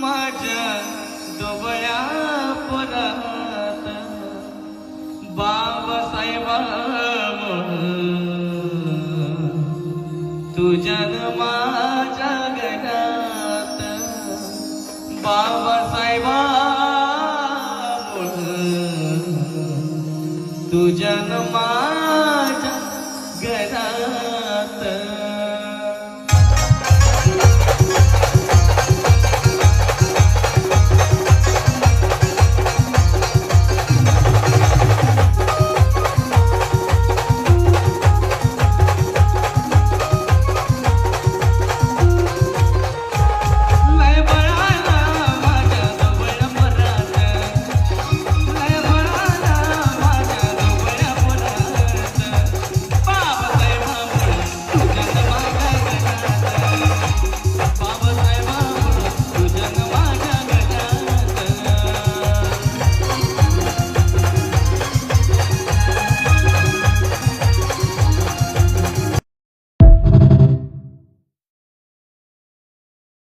माझ्या डोबळ्या परात. बाबासाहेबा तुझ्या माझ्या गणात बाबासाहेबा तुझ्या माझ्या गणात